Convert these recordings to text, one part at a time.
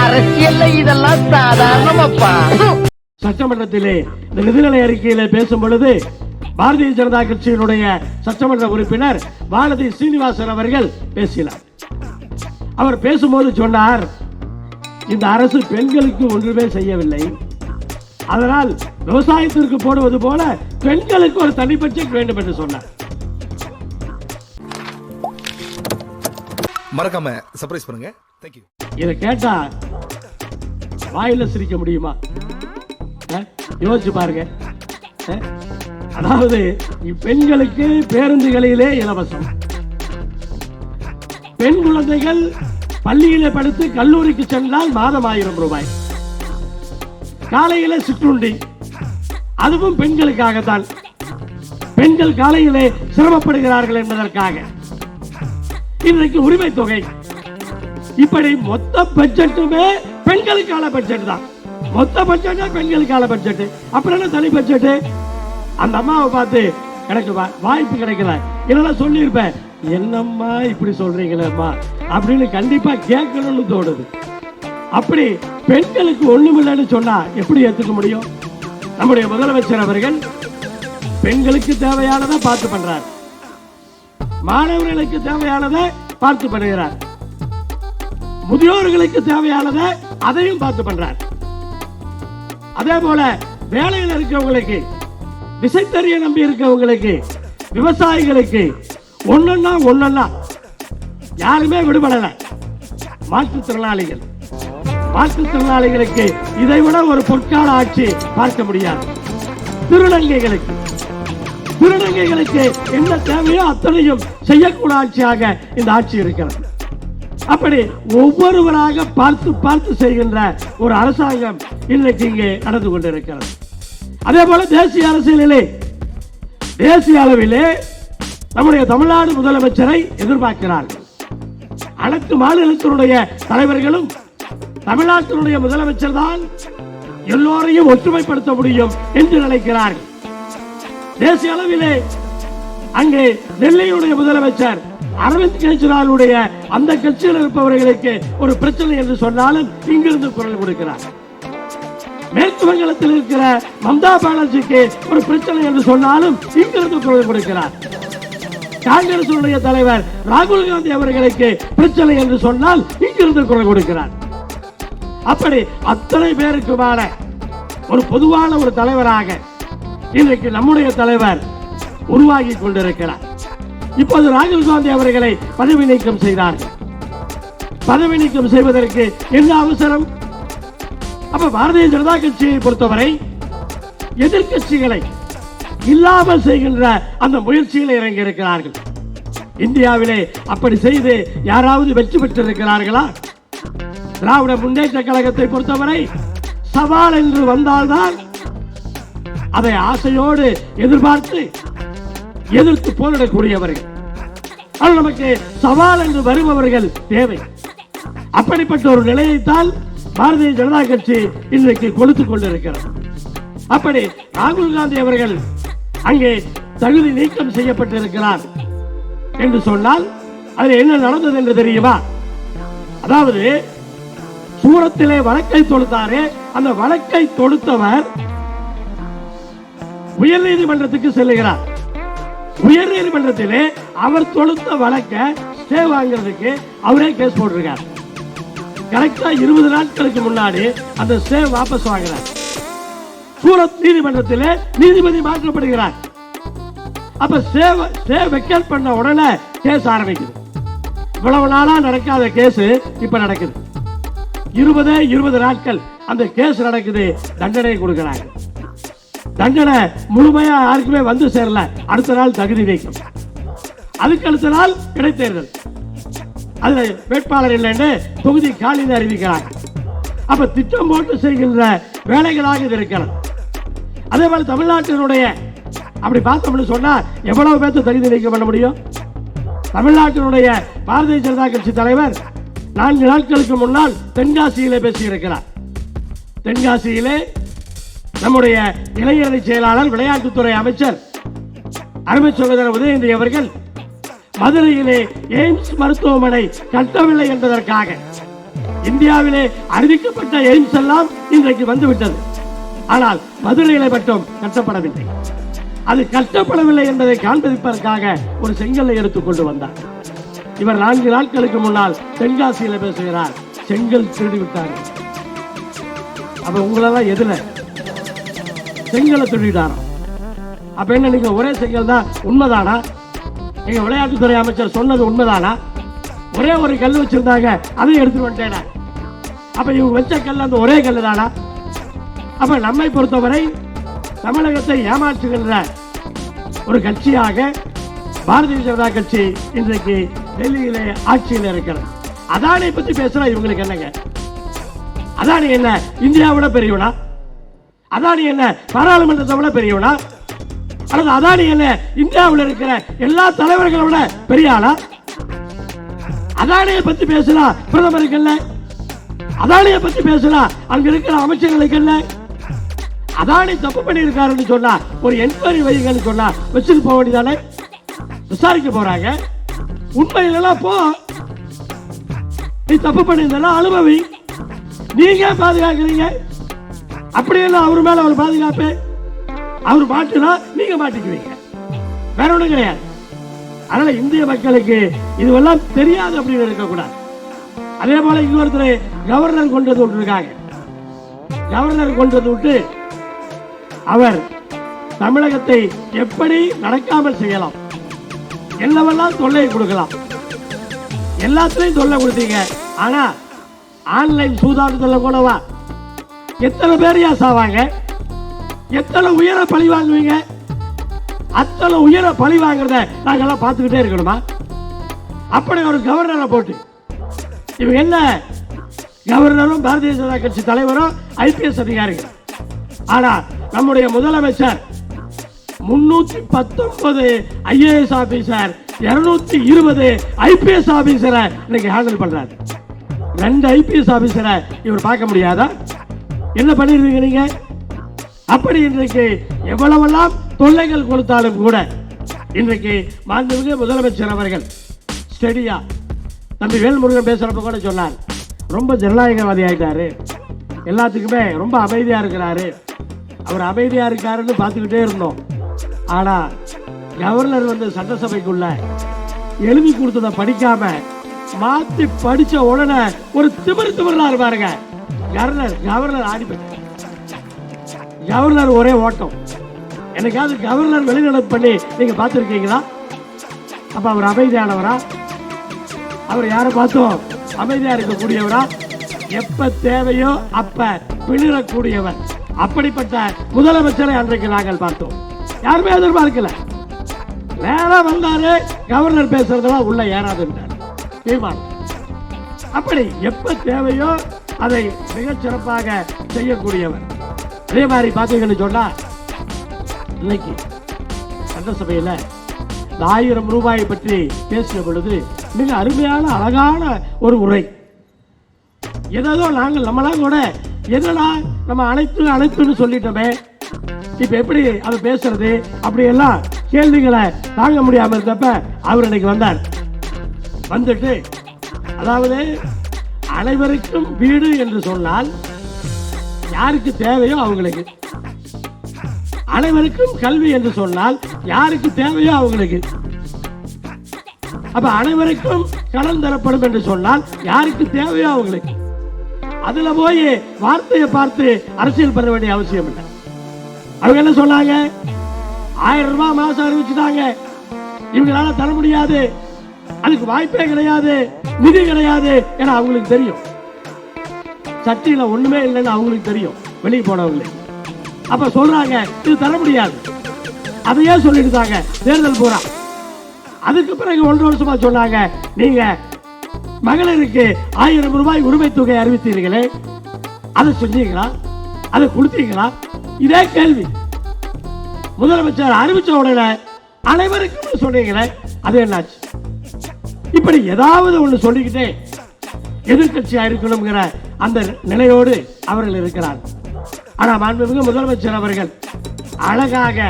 அரசியல்ல இதெல்லாம் சாதாரணமாப்பா. சட்டமன்றத்திலே இந்த நிதிநிலை அறிக்கையிலே பேசும் பொழுது பாரதிய ஜனதா கட்சியினுடைய சட்டமன்ற உறுப்பினர் வானதி சீனிவாசன் அவர்கள் பேசினார். அவர் பேசும்போது சொன்னார் இந்த அரசு பெண்களுக்கு ஒன்றுமே செய்யவில்லை. அதனால் விவசாயத்திற்கு போடுவது போல பெண்களுக்கு ஒரு தனி பட்ஜெட் வேண்டும் என்று சொன்னார். மறக்காம சர்ப்ரைஸ் பண்ணுங்க. இதை கேட்டா வாயில சிரிக்க முடியுமா? யோசிச்சு பாருங்க. அதாவது இப்பெண்களுக்கு பேருந்துகளிலே இலவசம். பெண் குழந்தைகள் பள்ளியில படித்து கல்லூரிக்கு சென்றால் மாதம் ஆயிரம் ரூபாய். காலையில சிற்றுண்டி. அதுவும் பெண்களுக்காகத்தான். பெண்கள் காலையிலே சிரமப்படுகிறார்கள் என்பதற்காக. இன்றைக்கு உரிமை தொகை இப்படி மொத்த பட்ஜெட்டுமே பெண்களுக்கான பட்ஜெட் தான். மொத்த பட்ஜெட்டே பெண்களுக்கான பட்ஜெட் அப்புறம் என்ன தனி பட்ஜெட் அந்த அம்மாவை பார்த்து எனக்கு வாய்ப்பு கிடைக்கல. இல்லைன்னா சொல்லியிருப்பேன். என்னம்மா இப்படி சொல்றீங்களேம்மா அப்படின்னு கண்டிப்பா கேட்கணும்னு தோணுது. அப்படி பெண்களுக்கு ஒண்ணுமில்லைன்னு சொன்னா எப்படி ஏத்துக்க முடியும்? நம்முடைய முதலமைச்சர் அவர்கள் பெண்களுக்கு தேவையானதை பார்த்து பண்றார். மாணவர்களுக்கு தேவையானதை பார்த்து பண்ணுகிறார். முதியோர்களுக்கு தேவையானதை அதையும் பார்த்து பண்றார். அதே போல வேலையில் இருக்கவங்களுக்கு விசைத்தறிய நம்பி இருக்கவங்களுக்கு விவசாயிகளுக்கு ஒன்னொன்னா ஒன்னொன்னா யாருமே விடுபடல. மாற்றுத்திறனாளிகள் மாற்றுத்திறனாளிகளுக்கு இதை விட ஒரு பொற்கால ஆட்சி பார்க்க முடியாது. திருநங்கைகளுக்கு. திருநங்கைகளுக்கு என்ன தேவையோ அத்தனையும் செய்யக்கூட ஆட்சியாக இந்த ஆட்சி இருக்கிறது. அப்படி ஒவ்வொருவராக பார்த்து பார்த்து செய்கின்ற ஒரு அரசாங்கம் இன்றைக்கு இங்கே நடந்து கொண்டிருக்கிறது. அதே போல தேசிய அரசியலிலே தேசிய அளவிலே நம்முடைய தமிழ்நாடு முதலமைச்சரை எதிர்பார்க்கிறார்கள் அனைத்து மாநிலத்தினுடைய தலைவர்களும் தமிழ்நாட்டினுடைய முதலமைச்சர் தான் எல்லோரையும் ஒற்றுமைப்படுத்த முடியும் என்று நினைக்கிறார்கள். தேசிய அளவிலே அங்கே டெல்லியுடைய முதலமைச்சர் அரவிந்த் கெஜ்ரிவாலுடைய அந்த கட்சியில் இருப்பவர்களுக்கு ஒரு பிரச்சனை என்று சொன்னாலும் இங்கிருந்து குரல் கொடுக்கிறார். மேற்கு வங்கத்தில் இருக்கிற மம்தா பானர்ஜிக்கு ஒரு பிரச்சனை என்று சொன்னாலும் இங்கிருந்து குரல் கொடுக்கிறார். காங்கிரசுடைய தலைவர் ராகுல் காந்தி அவர்களுக்கு பிரச்சனை என்று சொன்னால் இங்கிருந்து குரல் கொடுக்கிறார். அப்படி அத்தனை பேருக்குமான ஒரு பொதுவான ஒரு தலைவராக இன்றைக்கு நம்முடைய தலைவர் உருவாகி கொண்டிருக்கிறார். இப்போது ராகுல் காந்தி அவர்களை பதவி நீக்கம் செய்தார்கள் பதவி நீக்கம் செய்வதற்கு என்ன அவசரம்? அப்ப பாரதிய ஜனதா கட்சியை பொறுத்தவரை எதிர்க்கட்சிகளை இல்லாமல் செய்கின்ற அந்த முயற்சியில் இறங்கி இருக்கிறார்கள் இந்தியாவிலே அப்படி செய்து யாராவது வெற்றி பெற்றிருக்கிறார்களா? திராவிட முன்னேற்ற கழகத்தை பொறுத்தவரை சவால் என்று வந்தால்தான் அதை ஆசையோடு எதிர்பார்த்து எதிர்த்து போரிடக்கூடியவர்கள். ஆனால் நமக்கு சவால் என்று வருபவர்கள் தேவை. அப்படிப்பட்ட ஒரு நிலையைத்தான் பாரதிய ஜனதா கட்சி இன்றைக்கு கொடுத்துக் கொண்டிருக்கிறது. அப்படி ராகுல் காந்தி அவர்கள் அங்கே தகுதி நீக்கம் செய்யப்பட்டிருக்கிறார் என்று சொன்னால் அதில் என்ன நடந்தது என்று தெரியுமா? அதாவது சூரத்திலே வழக்கை தொடுத்தாரே அந்த வழக்கை தொடுத்தவர் உயர் நீதிமன்றத்துக்கு செல்லுகிறார். உயர் நீதிமன்றத்தில் அவர் தொடுத்த வழக்க ஸ்டே வாங்குறதுக்கு அவரே கேஸ் போட்டிருக்கார். கரெக்டா இருபது நாட்களுக்கு முன்னாடி அந்த ஸ்டே வாபஸ் வாங்குறார் சூரத் நீதிமன்றத்தில் நீதிபதி மாற்றப்படுகிறார். அப்ப ஸ்டே ஸ்டே வெக்கேட் பண்ண உடனே கேஸ் ஆரம்பிக்குது. இவ்வளவு நாளா நடக்காத கேஸ் இப்ப நடக்குது. இருபது இருபது நாட்கள் அந்த கேஸ் நடக்குது தண்டனை கொடுக்கிறாங்க. தண்டனை முழுமையா யாருக்குமே வந்து சேரல. அடுத்த நாள் தகுதி நீக்கம். அதுக்கு அடுத்த நாள் இடைத்தேர்தல். அதுல வேட்பாளர் இல்லைன்னு தொகுதி காலியில் அறிவிக்கிறாங்க. அப்ப திட்டம் போட்டு செய்கின்ற வேலைகளாக இது இருக்கிறது. அதே போல தமிழ்நாட்டினுடைய அப்படி பார்த்தோம்னு சொன்னா எவ்வளவு பேர்த்து தகுதி நீக்கம் பண்ண முடியும்? தமிழ்நாட்டினுடைய பாரதிய ஜனதா கட்சி தலைவர் நான்கு நாட்களுக்கு முன்னால் தென்காசியிலே பேசியிருக்கிறார். தென்காசியிலே நம்முடைய இளைஞரணி செயலாளர் விளையாட்டுத்துறை அமைச்சர் அருமை சகோதரர் உதயநிதி அவர்கள் மதுரையிலே எய்ம்ஸ் மருத்துவமனை கட்டவில்லை என்பதற்காக இந்தியாவிலே அறிவிக்கப்பட்ட எய்ம்ஸ் எல்லாம் இன்றைக்கு வந்துவிட்டது. ஆனால் மதுரையிலே மட்டும் கட்டப்படவில்லை. அது கட்டப்படவில்லை என்பதை காண்பிப்பதற்காக ஒரு செங்கல்லை எடுத்துக் கொண்டு வந்தார். இவர் நான்கு நாட்களுக்கு முன்னால் தென்காசியில பேசுகிறார். செங்கல் திருடி விட்டார்கள் அப்ப உங்களெல்லாம் எதுல? செங்கலை திருடிட்டாராம் அப்ப என்ன நீங்க ஒரே செங்கல் தான் உண்மைதானா? எங்க விளையாட்டுத்துறை அமைச்சர் சொன்னது உண்மைதானா? ஒரே ஒரு கல் வச்சிருந்தாங்க அதையும் எடுத்துட்டு வந்துட்டேனா? அப்ப இவங்க வச்ச கல் அந்த ஒரே கல் தானா அப்ப நம்மை பொறுத்தவரை தமிழகத்தை ஏமாற்றுகின்ற ஒரு கட்சியாக பாரதிய ஜனதா கட்சி இன்றைக்கு டெல்லியிலே ஆட்சியில் இருக்கிறது. அதானை பத்தி பேசுறா இவங்களுக்கு என்னங்க? அதானி என்ன? இந்தியாவோட பெரியவனா? அதானி என்ன? பாராளுமன்றத்தை விட பெரியவனா? அல்லது அதானி என்ன? இந்தியாவில் இருக்கிற எல்லா தலைவர்களை விட பெரிய ஆளா? அதானியை பத்தி பேசலாம் பிரதமருக்கு இல்லை? அதானியை பத்தி பேசலாம் அங்க இருக்கிற அமைச்சர்களுக்கு இல்லை? அதானி தப்பு பண்ணியிருக்காருன்னு சொன்னா ஒரு என்கொயரி வைங்கன்னு சொன்னா வச்சுட்டு போக வேண்டியதானே? விசாரிக்க போறாங்க. உண்மையிலாம் போ. நீ தப்பு பண்ணியிருந்தா அனுபவி. நீங்க பாதுகாக்கிறீங்க? அப்படியெல்லாம் அவர் மேல அவர் பாதுகாப்பு. அவர் மாட்டினா நீங்க மாட்டிக்குவீங்க. வேற ஒண்ணும் கிடையாது. அதனால இந்திய மக்களுக்கு இதுவெல்லாம் தெரியாது அப்படின்னு இருக்கக்கூடாது. அதே போல இன்னொருத்தர் கவர்னர் கொண்டு வந்து விட்டுருக்காங்க. கவர்னர் கொண்டு வந்து விட்டு அவர் தமிழகத்தை எப்படி நடக்காமல் செய்யலாம்? என்னவெல்லாம் தொல்லை கொடுக்கலாம்? எல்லாத்துலயும் தொல்லை கொடுத்தீங்க. ஆனா ஆன்லைன் சூதாட்டத்தில் கூடவா எத்தனை பேரையா சாவாங்க? எத்தனை உயர பழி வாங்குவீங்க? அத்தனை உயர பழி வாங்குறத நாங்கெல்லாம் பார்த்துக்கிட்டே இருக்கணுமா? அப்படி ஒரு கவர்னரை போட்டு. இவங்க என்ன? கவர்னரும் பாரதிய ஜனதா கட்சி தலைவரும் ஐபிஎஸ் அதிகாரிகள். ஆனா நம்முடைய முதலமைச்சர் முன்னூத்தி பத்தொன்பது ஐஏஎஸ் ஆபீசர் இருநூத்தி இருபது ஐபிஎஸ் ஆபீசரை இன்னைக்கு ஹேண்டில் பண்றாரு. ரெண்டு ஐபிஎஸ் ஆபீசரை இவர் பார்க்க முடியாதா? என்ன பண்ணிருவீங்க நீங்க? அப்படி இன்றைக்கு எவ்வளவெல்லாம் தொல்லைகள் கொடுத்தாலும் கூட இன்றைக்கு மாண்புமிகு முதலமைச்சர் அவர்கள் ஸ்டெடியா தம்பி வேல்முருகன் பேசுறப்ப கூட சொன்னார். ரொம்ப ஜனநாயகவாதி ஆயிட்டாரு. எல்லாத்துக்குமே ரொம்ப அமைதியா இருக்கிறாரு. அவர் அமைதியா இருக்காருன்னு பார்த்துக்கிட்டே இருந்தோம். ஆனா கவர்னர் வந்து சட்டசபைக்குள்ள எழுதி கொடுத்ததை படிக்காம மாத்தி படிச்ச உடனே ஒரு திமிர் திமிர்லாம் இருப்பாருங்க. கவர்னர் கவர்னர் ஆடி கவர்னர் ஒரே ஓட்டம்? எனக்காவது கவர்னர் வெளிநடப்பு பண்ணி நீங்க பார்த்துருக்கீங்களா? அப்ப அவர் அமைதியானவரா? அவர் யாரை பார்த்தோம்? அமைதியா இருக்கக்கூடியவரா? எப்ப தேவையோ அப்ப பிளிரக்கூடியவர். அப்படிப்பட்ட முதலமைச்சரை அன்றைக்கு நாங்கள் பார்த்தோம். யாருமே எதிர்பார்க்கல. வேற வந்தாரு கவர்னர் பேசுறதெல்லாம் உள்ள ஏறாதுன்றார் தீர்மானம். அப்படி எப்ப தேவையோ அதை மிகச் சிறப்பாக செய்யக்கூடியவர். அதே மாதிரி பார்த்தீங்கன்னு சொன்னா இன்னைக்கு சட்டசபையில் இந்த ஆயிரம் ரூபாயை பற்றி பேசிய பொழுது மிக அருமையான அழகான ஒரு உரை. ஏதோ நாங்கள் நம்மளாம் கூட என்னடா நம்ம அனைத்து அனைத்துன்னு சொல்லிட்டோமே. இப்ப எப்படி அதை பேசுறது? அப்படியெல்லாம் கேள்விகளை தாங்க முடியாமல் இருந்தப்ப அவர் இன்னைக்கு வந்தார். வந்துட்டு அதாவது அனைவருக்கும் வீடு என்று சொன்னால் யாருக்கு தேவையோ அவங்களுக்கு. அனைவருக்கும் கல்வி என்று சொன்னால் யாருக்கு தேவையோ அவங்களுக்கு. அப்ப அனைவருக்கும் கடன் தரப்படும் என்று சொன்னால் யாருக்கு தேவையோ அவங்களுக்கு. அதுல போய் வார்த்தையை பார்த்து அரசியல் பெற வேண்டிய அவசியம் இல்லை. அவங்க என்ன சொன்னாங்க? ஆயிரம் ரூபாய் மாசம் அறிவிச்சுட்டாங்க. இவங்களால தர முடியாது. அதுக்கு வாய்ப்பே கிடையாது. நிதி கிடையாது ஏன்னா அவங்களுக்கு தெரியும். சட்டியில் ஒண்ணுமே இல்லைன்னு அவங்களுக்கு தெரியும். வெளியே போனவங்களுக்கு அப்ப சொல்றாங்க இது தர முடியாது. அதையே சொல்லிட்டு தேர்தல் பூரா. அதுக்கு பிறகு ஒன்றரை வருஷமா சொன்னாங்க நீங்க மகளிருக்கு ஆயிரம் ரூபாய் உரிமை தொகை அறிவித்தீர்களே அதை செஞ்சீங்களா? அதை கொடுத்தீங்களா? இதே கேள்வி. முதலமைச்சர் அறிவிச்ச உடனே அனைவருக்கும் சொன்னீங்களே அது என்னாச்சு? இப்படி ஏதாவது ஒண்ணு சொல்லிக்கிட்டே எதிர்க்கட்சியா இருக்கணுங்கிற அந்த நிலையோடு அவர்கள் இருக்கிறார். ஆனால் மாண்புமிகு முதலமைச்சர் அவர்கள் அழகாக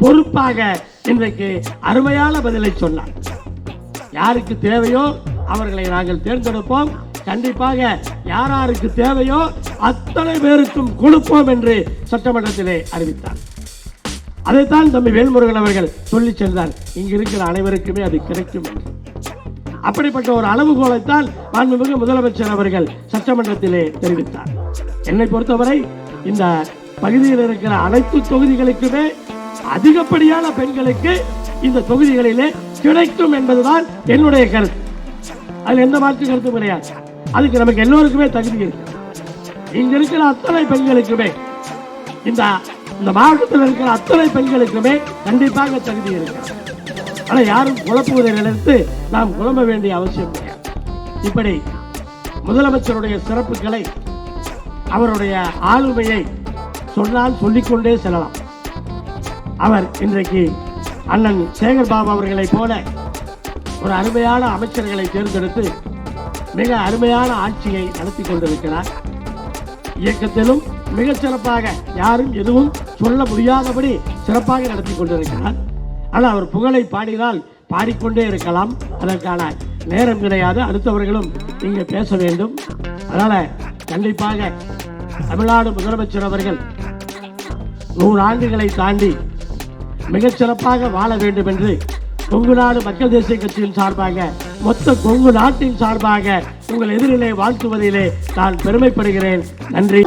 பொறுப்பாக இன்றைக்கு அருமையான பதிலை சொன்னார். யாருக்கு தேவையோ அவர்களை நாங்கள் தேர்ந்தெடுப்போம். கண்டிப்பாக யார் யாருக்கு தேவையோ அத்தனை பேருக்கும் கொடுப்போம் என்று சட்டமன்றத்திலே அறிவித்தார். அதைத்தான் தம்பி வேல்முருகன் அவர்கள் சொல்லி சென்றார். இங்கு இருக்கிற அனைவருக்குமே அது கிடைக்கும் என்று. அப்படிப்பட்ட ஒரு அளவுகோலைத்தான் மாண்புமிகு முதலமைச்சர் அவர்கள் சட்டமன்றத்திலே தெரிவித்தார். என்னை பொறுத்தவரை இந்த பகுதியில் இருக்கிற அனைத்து தொகுதிகளுக்குமே அதிகப்படியான பெண்களுக்கு இந்த தொகுதிகளிலே கிடைக்கும் என்பதுதான் என்னுடைய கருத்து. அதில் எந்த மாற்று கருத்தும் கிடையாது. அதுக்கு நமக்கு எல்லோருக்குமே தகுதி இருக்கு. இங்க இருக்கிற அத்தனை பெண்களுக்குமே இந்த இந்த மாவட்டத்தில் இருக்கிற அத்தனை பெண்களுக்குமே கண்டிப்பாக தகுதி இருக்கிறது ஆனால் யாரும் குழப்புவதை நினைத்து நாம் குழம்ப வேண்டிய அவசியம் கிடையாது இப்படி முதலமைச்சருடைய சிறப்புகளை அவருடைய ஆளுமையை சொன்னால் சொல்லிக்கொண்டே செல்லலாம். அவர் இன்றைக்கு அண்ணன் சேகர் பாபு அவர்களைப் போல ஒரு அருமையான அமைச்சர்களை தேர்ந்தெடுத்து மிக அருமையான ஆட்சியை நடத்தி கொண்டிருக்கிறார். இயக்கத்திலும் மிகச் சிறப்பாக யாரும் எதுவும் சொல்ல முடியாதபடி சிறப்பாக நடத்தி கொண்டிருக்கிறார். ஆனால் அவர் புகழை பாடினால் பாடிக்கொண்டே இருக்கலாம். அதற்கான நேரம் கிடையாது. அடுத்தவர்களும் நீங்கள் பேச வேண்டும். அதனால கண்டிப்பாக தமிழ்நாடு முதலமைச்சர் அவர்கள் நூறு ஆண்டுகளை தாண்டி மிகச்சிறப்பாக வாழ வேண்டும் என்று கொங்கு நாடு மக்கள் தேசிய கட்சியின் சார்பாக மொத்த கொங்கு நாட்டின் சார்பாக உங்கள் எதிரிலே வாழ்த்துவதிலே நான் பெருமைப்படுகிறேன். நன்றி.